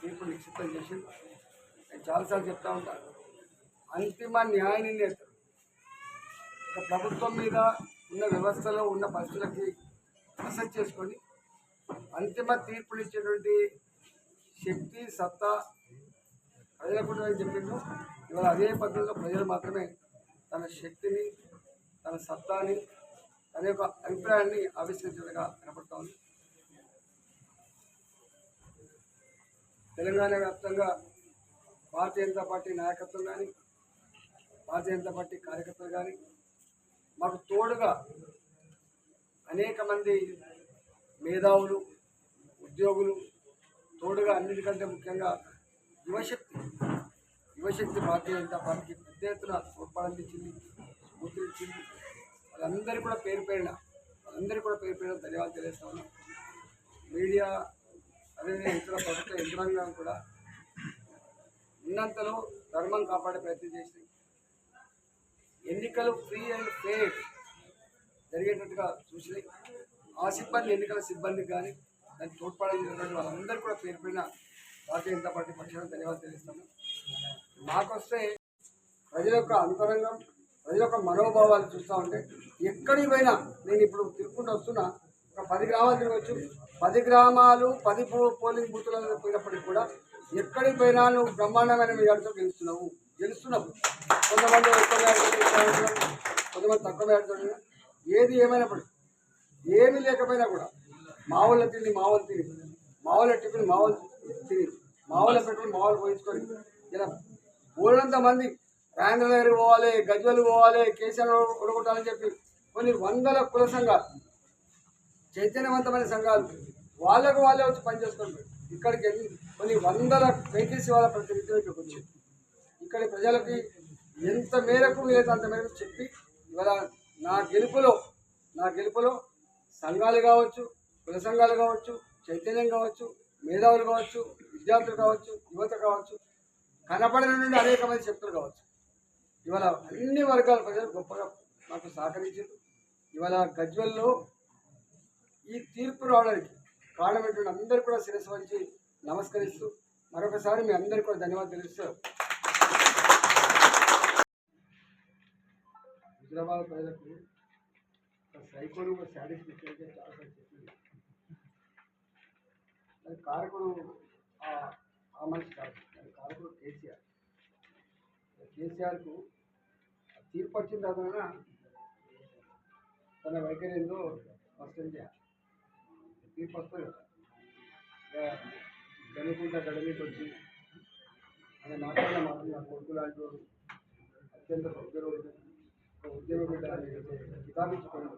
తీర్పు నిశ్చితం చేసి నేను చాలాసార్లు చెప్తా ఉంటాను అంతిమ న్యాయ నిర్ణేత ఒక ప్రభుత్వం మీద ఉన్న వ్యవస్థలో ఉన్న పరిస్థితులకి అసెస్ చేసుకొని అంతిమ తీర్పునిచ్చేటువంటి శక్తి సత్తా ప్రజలకు చెప్పిండు ఇవాళ అదే పద్ధతిలో ప్రజలు మాత్రమే తన శక్తిని తన సత్తాని తన యొక్క అభిప్రాయాన్ని ఆవిష్కరించేదిగా కనపడతా ఉంది తెలంగాణ వ్యాప్తంగా భారతీయ జనతా పార్టీ నాయకత్వం కానీ భారతీయ జనతా పార్టీ కార్యకర్తలు కానీ మాకు తోడుగా అనేక మంది మేధావులు ఉద్యోగులు తోడుగా అన్నిటికంటే ముఖ్యంగా యువశక్తి యువశక్తి భారతీయ జనతా పార్టీకి పెద్ద ఎత్తున తోడ్పాడందించింది స్ఫూర్తినిచ్చింది. వాళ్ళందరికీ కూడా పేరు పేరిన వాళ్ళందరికీ కూడా పేరు పేరిన ధన్యవాదాలు తెలియజేస్తా ఉన్నాం. మీడియా అదేవిధంగా ఇతర ప్రభుత్వ యంత్రాంగం కూడా ఉన్నంతలో ధర్మం కాపాడే ప్రయత్నం చేసి ఎన్నికలు ఫ్రీ అండ్ ఫేర్ జరిగేటట్టుగా చూసి ఆ సిబ్బంది ఎన్నికల సిబ్బందికి కానీ దాన్ని తోడ్పడే వాళ్ళందరూ కూడా పేరు పైన భారతీయ జనతా పార్టీ పక్షాన ధన్యవాదాలు తెలుస్తాను మాకొస్తే ప్రజల యొక్క అంతరంగం ప్రజల యొక్క మనోభావాలు చూస్తూ ఉంటే ఎక్కడికి పోయినా నేను ఇప్పుడు తిరుక్కుంటూ వస్తున్నా ఒక పది గ్రామాలు తిరగచ్చు. పది గ్రామాలు పది పోలింగ్ బూతులలో పోయినప్పటికి కూడా ఎక్కడికి పోయినా నువ్వు బ్రహ్మాండమైన మేడతో గెలుస్తున్నావు. గెలుస్తున్నావు. కొంతమంది ఎక్కువ కొంతమంది తక్కువ మేడతో ఏది ఏమైనప్పటికీ ఏమీ లేకపోయినా కూడా మా తిని మావులు తిని మావుల టిఫిన్ మావులు తిని మావుల పెట్టుకుని మావులు పోయించుకొని ఇలా ఊరంత మంది రాజేంద్ర దగ్గరికి పోవాలి గజ్వల్ పోవాలి కేసీఆర్ ఉడగొట్టాలని చెప్పి కొన్ని వందల కుల సంఘాలు చైతన్యవంతమైన సంఘాలు వాళ్ళకు వాళ్ళే వచ్చి పనిచేసుకుంటారు ఇక్కడికి వెళ్ళి కొన్ని వందల వెహికల్స్ వాళ్ళ ప్రతినిధులు ఇక్కడికి వచ్చి ఇక్కడి ప్రజలకి ఎంత మేరకు వీలైతే అంత మేరకు చెప్పి ఇవాళ నా గెలుపులో నా గెలుపులో సంఘాలు కావచ్చు కుల సంఘాలు కావచ్చు చైతన్యం కావచ్చు మేధావులు కావచ్చు విద్యార్థులు కావచ్చు యువత కావచ్చు కనపడిన నుండి అనేక మంది శక్తులు కావచ్చు. ఇవాళ అన్ని వర్గాల ప్రజలు గొప్పగా మాకు సహకరించారు. ఇవాళ గజ్వల్లో ఈ తీర్పు రావడానికి కారణమైనటువంటి అందరూ కూడా శిరస్సు వంచి నమస్కరిస్తూ మరొకసారి మీ అందరికీ కూడా ధన్యవాదాలు తెలుస్తూ హైదరాబాద్ ప్రజలకు ఒక సైకోడు ఒక సాటిస్ఫాక్షన్ అయితే చాలా చెప్పింది అది కారకుడు ఆ- మనిషి కాదు. కారకుడు కేసీఆర్. కేసీఆర్కు తీర్పు వచ్చిన తర్వాత తన వైఖరి ఏందో స్పష్టం చేయాలి తీర్పు వస్తుంది కదా జనుకుంటా గడమీకి వచ్చి ఆయన మాట్లాడిన మాత్రం నా కొడుకు లాంటి వాడు అత్యంత ఉద్యోగం ఉద్యోగ బిడ్డ అని కితాబిచ్చుకోండి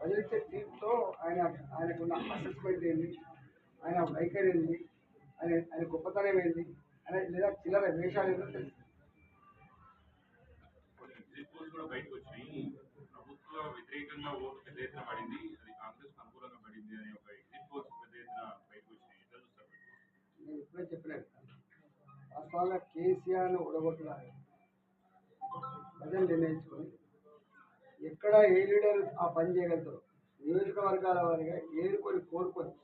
ప్రజలిచ్చే తీర్పుతో ఆయన ఆయనకున్న అసెస్మెంట్ ఏంటి ఆయన వైఖరి ఏంటి ఆయన ఆయన గొప్పతనం ఏంటి ఆయన లేదా చిల్లర వేషాలు ఏంటో తెలుసు. కూడా బయటకు వచ్చినాయి ప్రభుత్వ వ్యతిరేకంగా ఓటు పెద్ద ఎత్తున పడింది. అది కాంగ్రెస్ అనుకూలంగా పడింది అనే ఒక ఎగ్జిట్ పోల్స్ పెద్ద ఎత్తున బయటకు వచ్చినాయి ఎట్లా చూస్తారు నేను ఇప్పుడే చెప్పినాను. వాస్తవంగా కేసీఆర్ను ఉడగొట్టడానికి ప్రజలు నిర్ణయించుకొని ఎక్కడ ఏ లీడర్ ఆ పని చేయగలుగుతారో? నియోజకవర్గాల వారిగా ఏరుకొని కోరుకొని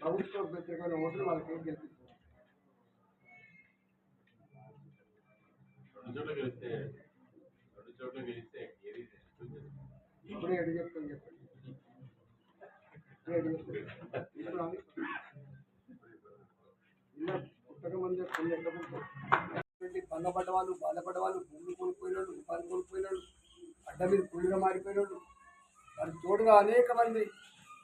ప్రభుత్వ వ్యతిరేకమైన ఓట్లు వాళ్ళకి ఏం గెలిపిస్తారు చోట్ల గెలిస్తే ఏది ఇప్పుడే ఎటు చెప్తాను చెప్పండి. ఇప్పుడే పన్నపడ్డ వాళ్ళు బాధపడ్డ వాళ్ళు భూములు కోల్పోయినాడు ఉపాధి కోల్పోయినాడు అడ్డ మీద పుల్లిగా మారిపోయినాడు వారి తోడుగా అనేక మంది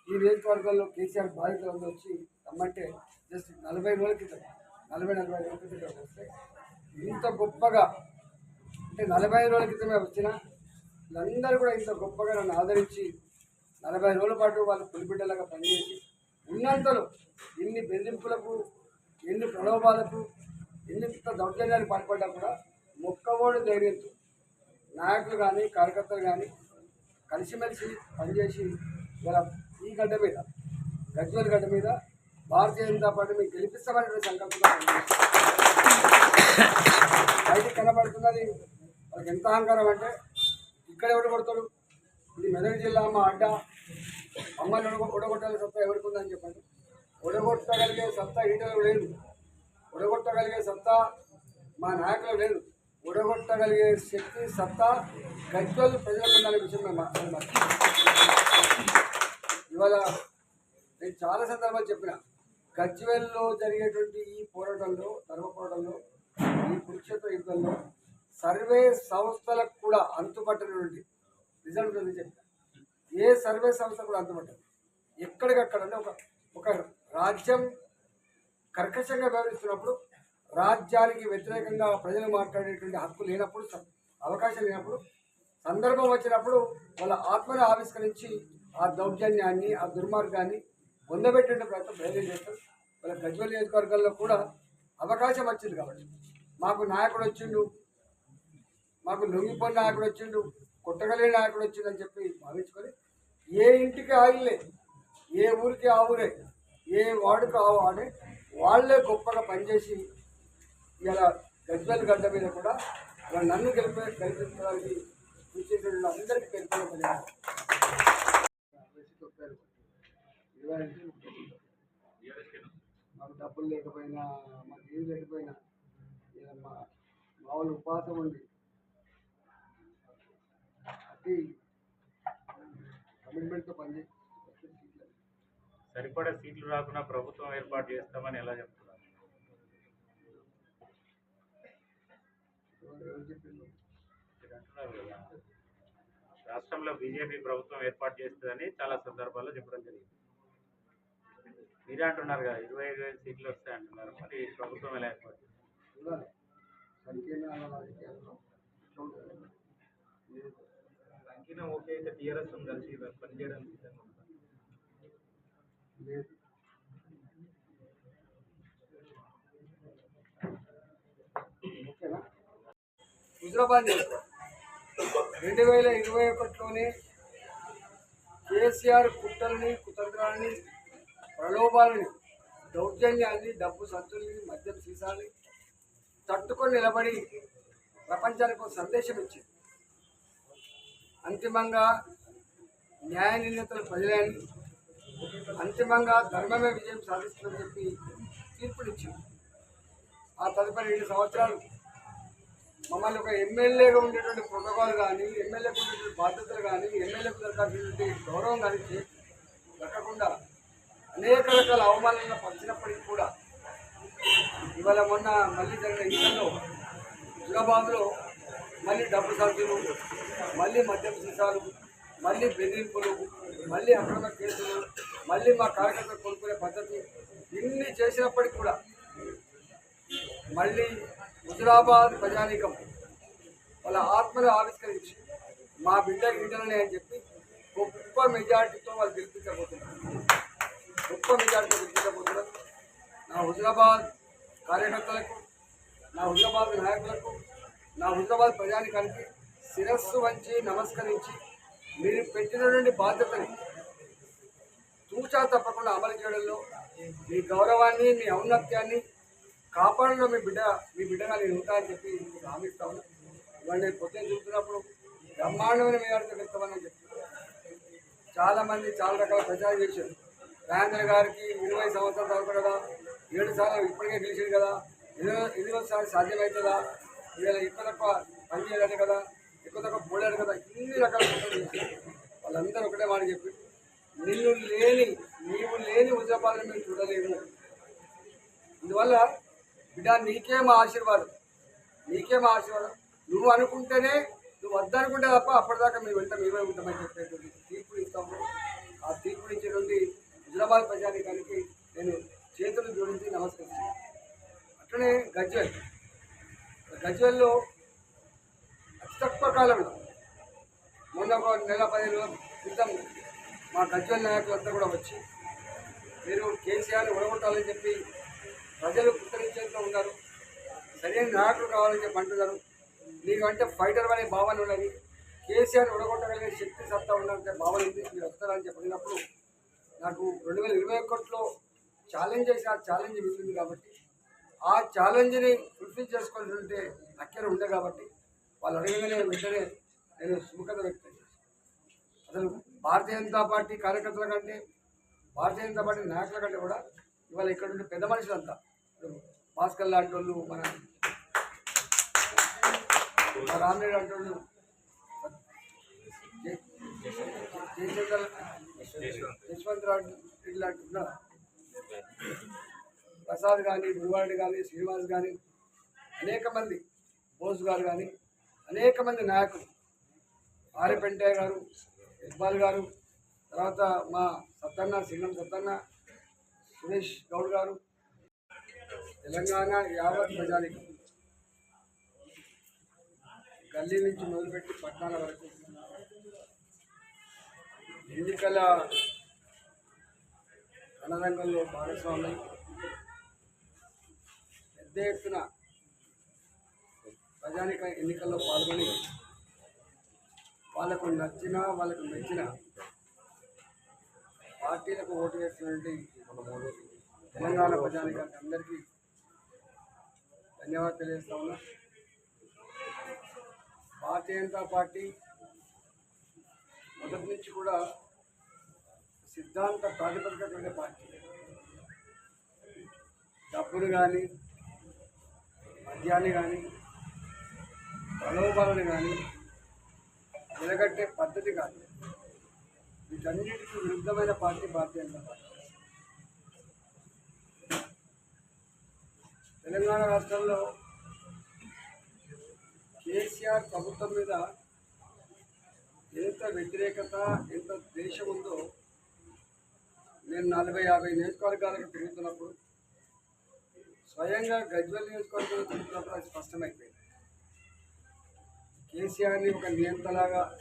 ఈ నియోజకవర్గంలో కేసీఆర్ బాధితులు వచ్చి రమ్మంటే జస్ట్ నలభై రోజుల క్రితం నలభై నలభై రోజుల క్రితం వస్తే ఇంత గొప్పగా అంటే నలభై రోజుల క్రితమే వచ్చిన వీళ్ళందరూ కూడా ఇంత గొప్పగా నన్ను ఆదరించి నలభై రోజుల పాటు వాళ్ళు పులిబిడ్డలాగా పనిచేసి ఉన్నంతలో ఎన్ని బెదిరింపులకు ఎన్ని ప్రలోభాలకు ఎన్ని దౌర్జన్యాలు పాల్పడ్డా కూడా మొక్కవోడు ధైర్యంతో నాయకులు కానీ కార్యకర్తలు కానీ కలిసిమెలిసి పనిచేసి ఇలా ఈ గడ్డ మీద గజ్వల్ గడ్డ మీద భారతీయ జనతా పార్టీ మీకు గెలిపిస్తామనే సంకల్పంగా పనిచేస్తారు. కనబడుతున్నది వాళ్ళకి ఎంత అహంకారం అంటే ఇక్కడ ఎవరు కొడతాడు ఇది మెదక్ జిల్లా మా అడ్డ అమ్మని ఉడగ ఉడగొట్టాలి సత్తా ఎవరికి ఉందని చెప్పండి. ఉడగొట్టగలిగే సత్తా ఈటలో లేదు. ఉడగొట్టగలిగే సత్తా మా నాయకులు లేదు. ఉడగొట్టగలిగే శక్తి సత్తా గజ్వల్ ప్రజలకు ఉందనే విషయం మేము మా- ఇవాళ నేను చాలా సందర్భాలు చెప్పిన. గజ్వెల్లో జరిగేటువంటి ఈ పోరాటంలో ధర్మ పోరాటంలో ఈ కురుక్షేత్ర యుద్ధంలో సర్వే సంస్థలకు కూడా అంతుపట్టినటువంటి రిజల్ట్ ఉంది చెప్పిన ఏ సర్వే సంస్థ కూడా అంతుపట్టదు. ఎక్కడికక్కడ అంటే ఒక ఒక రాజ్యం కర్కశంగా వ్యవహరిస్తున్నప్పుడు రాజ్యానికి వ్యతిరేకంగా ప్రజలు మాట్లాడేటువంటి హక్కు లేనప్పుడు అవకాశం లేనప్పుడు సందర్భం వచ్చినప్పుడు వాళ్ళ ఆత్మను ఆవిష్కరించి ఆ దౌర్జన్యాన్ని ఆ దుర్మార్గాన్ని పొందబెట్టే ప్రయత్నం ప్రయత్నం చేస్తారు. వాళ్ళ గజ్వల్ నియోజకవర్గాల్లో కూడా అవకాశం వచ్చింది కాబట్టి. మాకు నాయకుడు వచ్చిండు మాకు లొంగిపోయిన నాయకుడు వచ్చిండు కొట్టగలేని నాయకుడు వచ్చిందని చెప్పి భావించుకొని ఏ ఇంటికి ఆగిలే ఏ ఊరికి ఆ ఊరే ఏ వార్డుకి ఆ వాడే వాళ్ళే గొప్పగా పనిచేసి ఇలా గజ్వల్ గడ్డ మీద కూడా ఇలా నన్ను గెలిపే గెలిపించడానికి చూసేటువంటి అందరికీ పేర్కొన మాకు డబ్బులు లేకపోయినా మాకు ఏం లేకపోయినా మా మామూలు వాళ్ళు ఉపవాసం ఉంది. కమిట్మెంట్తో సరిపడా సీట్లు రాకుండా ప్రభుత్వం ఏర్పాటు చేస్తామని ఎలా చెప్తున్నారు? రాష్ట్రంలో బీజేపీ ప్రభుత్వం ఏర్పాటు చేస్తుందని చాలా సందర్భాల్లో చెప్పడం జరిగింది. మీరే అంటున్నారు కదా ఇరవై ఐదు వేల సీట్లు వస్తాయి అంటున్నారు. మరి ప్రభుత్వం ఎలా ఏర్పాటు సంకీర్ణ రాజకీయాల్లో ఇట్లా ఓకే అయితే టీఆర్ఎస్ కలిసి పనిచేయడానికి లేదు. హుజరాబాద్ రెండు వేల ఇరవై ఒకటిలోనే కేసీఆర్ కుట్రలని కుతంత్రాలని ప్రలోభాలని దౌర్జన్యాన్ని డబ్బు సంచుల్ని మద్యం సీసాలని తట్టుకొని నిలబడి ప్రపంచానికి ఒక సందేశం ఇచ్చింది. అంతిమంగా న్యాయ నిర్ణేతలు ప్రజలని అంతిమంగా ధర్మమే విజయం సాధిస్తుందని చెప్పి తీర్పునిచ్చింది ఆ తదుపరి రెండు సంవత్సరాలు మమ్మల్ని ఒక ఎమ్మెల్యేగా ఉండేటువంటి ప్రోటోకాల్ కానీ ఎమ్మెల్యేకు ఉండేటువంటి బాధ్యతలు కానీ ఎమ్మెల్యేకు దక్కాల్సినటువంటి గౌరవం కానీ చే- దక్కకుండా అనేక రకాల అవమానాలను పరిచినప్పటికీ కూడా ఇవాళ మొన్న మళ్ళీ జరిగిన ఎన్నికల్లో హుజాబాద్లో మళ్ళీ డబ్బు సంచులు మళ్ళీ మద్యం సీసాలు మళ్ళీ బెదిరింపులు మళ్ళీ అక్రమ కేసులు మళ్ళీ మా కార్యకర్తలు కోరుకునే పద్ధతి ఇన్ని చేసినప్పటికీ కూడా మళ్ళీ హుజరాబాద్ ప్రజానీకం వాళ్ళ ఆత్మను ఆవిష్కరించి మా బిడ్డ గిడ్డలని అని చెప్పి గొప్ప మెజార్టీతో వాళ్ళు గెలిపించబోతున్నారు. గొప్ప మెజార్టీతో గెలిపించబోతున్నారు. నా హుజరాబాద్ కార్యకర్తలకు నా హుజరాబాద్ నాయకులకు నా హుజరాబాద్ ప్రజానికానికి శిరస్సు వంచి నమస్కరించి మీరు పెట్టినటువంటి బాధ్యతని తూచా తప్పకుండా అమలు చేయడంలో మీ గౌరవాన్ని మీ ఔన్నత్యాన్ని కాపాడంలో మీ బిడ్డ మీ బిడ్డగా నేను ఉంటా అని చెప్పి మీకు హామీ ఉన్నా. ఇవాళ నేను పొద్దున్న చూస్తున్నప్పుడు బ్రహ్మాండమైన మేడాడితో వ్యక్తమని చెప్పి చాలామంది చాలా రకాల ప్రచారం చేశారు. రాజేంద్ర గారికి ఇరవై సంవత్సరాలు చదువు కదా ఏడు సార్లు ఇప్పటికే గెలిచాడు కదా. ఎనిమిదో సార్లు సాధ్యమవుతుందా ఇవాళ ఎక్కువ తక్కువ పని చేయాలంటే కదా ఎక్కువ తక్కువ పోలేడు కదా ఇన్ని రకాల చేశారు. వాళ్ళందరూ ఒకటే మాట చెప్పి నిన్ను లేని నీవు లేని ఉద్యపాలను మేము చూడలేము. అందువల్ల బిడ్డ నీకే మా ఆశీర్వాదం. నీకే మా ఆశీర్వాదం. నువ్వు అనుకుంటేనే నువ్వు వద్దనుకుంటే తప్ప అప్పటిదాకా మేము వెంట మేమే ఉంటామని చెప్పేటువంటి తీర్పులు ఇస్తాము. ఆ తీర్పులు ఇచ్చేటువంటి హుజరాబాద్ ప్రజానికానికి నేను చేతులు జోడించి నమస్కరిస్తాను అట్లనే గజ్జల్ గజ్వెల్లో అతి తక్కువ కాలంలో మొన్న ఒక నెల పదిహేను రోజుల క్రితం మా గజ్వెల్ నాయకులంతా కూడా వచ్చి మీరు కేసీఆర్ని ఉడగొట్టాలని చెప్పి ప్రజలు పుస్తరించేందులో ఉన్నారు. సరైన నాయకులు కావాలని చెప్పి అంటున్నారు. మీకంటే ఫైటర్ అనే భావన ఉన్నది. కేసీఆర్ ఉడగొట్టగలిగే శక్తి సత్తా ఉన్నంటే భావన ఉంది. మీరు వస్తారని చెప్పినప్పుడు నాకు రెండు వేల ఇరవై ఒకటిలో ఛాలెంజ్ చేసిన ఛాలెంజ్ మిగిలింది కాబట్టి ఆ ఛాలెంజ్ని ఫుల్ఫిల్ చేసుకోవాలంటే అక్కడ ఉండే కాబట్టి వాళ్ళు అడగగానే వెంటనే నేను సుముఖత వ్యక్తం చేశాను. అసలు భారతీయ జనతా పార్టీ కార్యకర్తల కంటే భారతీయ జనతా పార్టీ నాయకుల కంటే కూడా ఇవాళ ఇక్కడ ఉండే పెద్ద మనుషులంతా భాస్కర్ లాంటి వాళ్ళు మన మా రామరెడ్డి లాంటి వాళ్ళు జయచంద్ర యశ్వంత్ రెడ్డి లాంటి ఉన్నారు. ప్రసాద్ కానీ గురువారెడ్డి కానీ శ్రీనివాస్ కానీ అనేక మంది బోస్ గారు కానీ అనేక మంది నాయకులు. ఆరిపెంటయ్య గారు ఇక్బాల్ గారు తర్వాత మా సత్తన్న సింగం సత్తన్న సురేష్ గౌడ్ గారు తెలంగాణ యావత్ ప్రజానికి. గల్లీ నుంచి మొదలుపెట్టి పట్టణాల వరకు. ఎన్నికల రణరంగంలో భాగస్వామి పెద్ద ఎత్తున ప్రజానిక ఎన్నికల్లో పాల్గొని వాళ్ళకు నచ్చిన వాళ్ళకు మెచ్చిన పార్టీలకు ఓటు వేసినటువంటి తెలంగాణ ప్రజానికానికి అందరికీ ధన్యవాదాలు తెలియజేస్తా ఉన్నా. భారతీయ జనతా పార్టీ మొదటి నుంచి కూడా సిద్ధాంత ప్రాతిపదికటువంటి పార్టీ. డబ్బులు కానీ పద్యాన్ని కానీ ప్రలోభాలను కానీ నిలగట్టే పద్ధతి కాదు. వీటన్నిటికీ విరుద్ధమైన పార్టీ భారతీయ జనతా పార్టీ. తెలంగాణ రాష్ట్రంలో కేసీఆర్ ప్రభుత్వం మీద ఎంత వ్యతిరేకత ఎంత ద్వేషం ఉందో నేను నలభై యాభై నియోజకవర్గాలకు తిరుగుతున్నప్పుడు స్వయంగా గజ్వల్ నియోజకవర్గంలో తిరుగుతున్నప్పుడు అది స్పష్టమైపోయింది. కేసీఆర్ని ఒక నియంతలాగా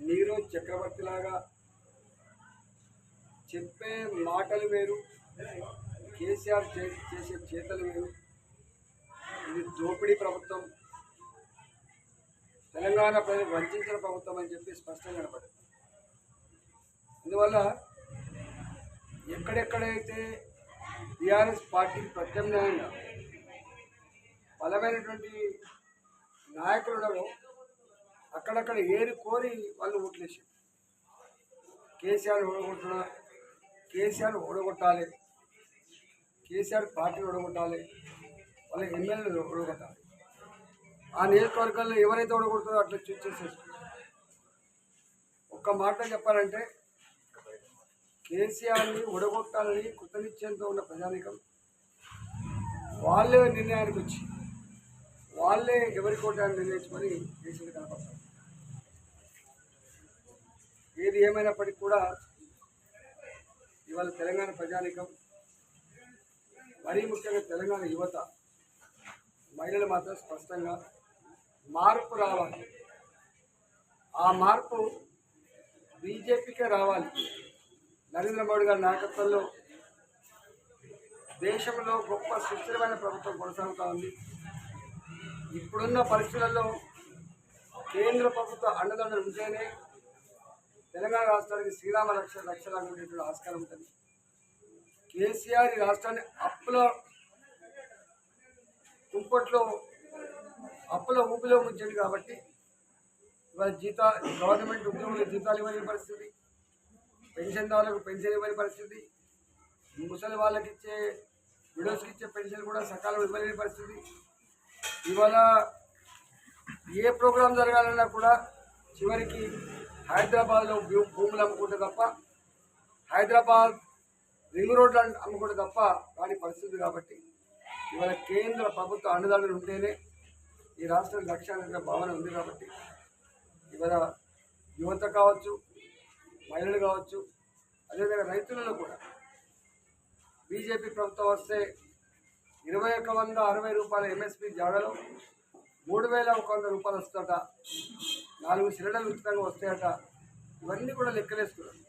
నీరు చక్రవర్తిలాగా చెప్పే మాటలు వేరు కేసీఆర్ చే- చేసే చేతలు వేరు. ఇది దోపిడీ ప్రభుత్వం తెలంగాణ ప్రజలు వంచిన ప్రభుత్వం అని చెప్పి స్పష్టంగా కనపడింది. అందువల్ల ఎక్కడెక్కడైతే టీఆర్ఎస్ పార్టీకి ప్రత్యామ్నాయంగా బలమైనటువంటి నాయకులు అక్కడక్కడ ఏరి కోరి వాళ్ళు ఓట్లేసారు కేసీఆర్ ఓడగొట్టిన కేసీఆర్ ఓడగొట్టాలి. కేసీఆర్ పార్టీని ఓడగొట్టాలి. వాళ్ళ ఎమ్మెల్యేలు ఓడగొట్టాలి. ఆ నియోజకవర్గాల్లో ఎవరైతే ఓడగొడతారో అట్లా చూసేసేస్తారు ఒక్క మాట చెప్పాలంటే కేసీఆర్ని ఒడగొట్టాలని కృతనిశ్చయంతో ఉన్న ప్రజానికం వాళ్ళే నిర్ణయానికి వచ్చి వాళ్ళే ఎవరి కోటాన్ని నిర్ణయించుకొని చేసింది కనపడతారు. ఏది ఏమైనప్పటికీ కూడా ఇవాళ తెలంగాణ ప్రజానికం మరీ ముఖ్యంగా తెలంగాణ యువత మహిళలు మాత్రం స్పష్టంగా మార్పు రావాలి. ఆ మార్పు బీజేపీకే రావాలి. నరేంద్ర మోడీ గారి నాయకత్వంలో దేశంలో గొప్ప సుస్థిరమైన ప్రభుత్వం కొనసాగుతూ ఉంది. ఇప్పుడున్న పరిస్థితులలో కేంద్ర ప్రభుత్వ అండదండలు ఉంటేనే తెలంగాణ రాష్ట్రానికి శ్రీరామ రక్ష రక్షలాగా ఉండేటువంటి ఆస్కారం ఉంటుంది. కేసీఆర్ ఈ రాష్ట్రాన్ని అప్పుల కుంపట్లో అప్పుల ఊపిలో ముంచాడు కాబట్టి ఇవాళ జీతా గవర్నమెంట్ ఉద్యోగులకు జీతాలు ఇవ్వని పరిస్థితి. పెన్షన్దారులకు పెన్షన్ ఇవ్వని పరిస్థితి. ముసలి వాళ్ళకి ఇచ్చే విడోస్కి ఇచ్చే పెన్షన్ కూడా సకాలంలో ఇవ్వలేని పరిస్థితి. ఇవాళ ఏ ప్రోగ్రాం జరగాలన్నా కూడా చివరికి హైదరాబాద్లో భూ- భూములు అమ్ముకుంటే తప్ప హైదరాబాద్ రింగ్ రోడ్లు అమ్ముకుంటే తప్ప దాని పరిస్థితి కాబట్టి ఇవాళ కేంద్ర ప్రభుత్వ అండదండలు ఉంటేనే ఈ రాష్ట్రం లక్ష్యాలనే భావన ఉంది కాబట్టి ఇవాళ యువత కావచ్చు మహిళలు కావచ్చు అదేవిధంగా రైతులలో కూడా. బీజేపీ ప్రభుత్వం వస్తే ఇరవై ఒక వంద అరవై రూపాయల ఎంఎస్పి జాడలో మూడు వేల ఒక వంద రూపాయలు వస్తుందట నాలుగు సిలిండర్లు ఉచితంగా వస్తాయట ఇవన్నీ కూడా లెక్కలేస్తున్నారు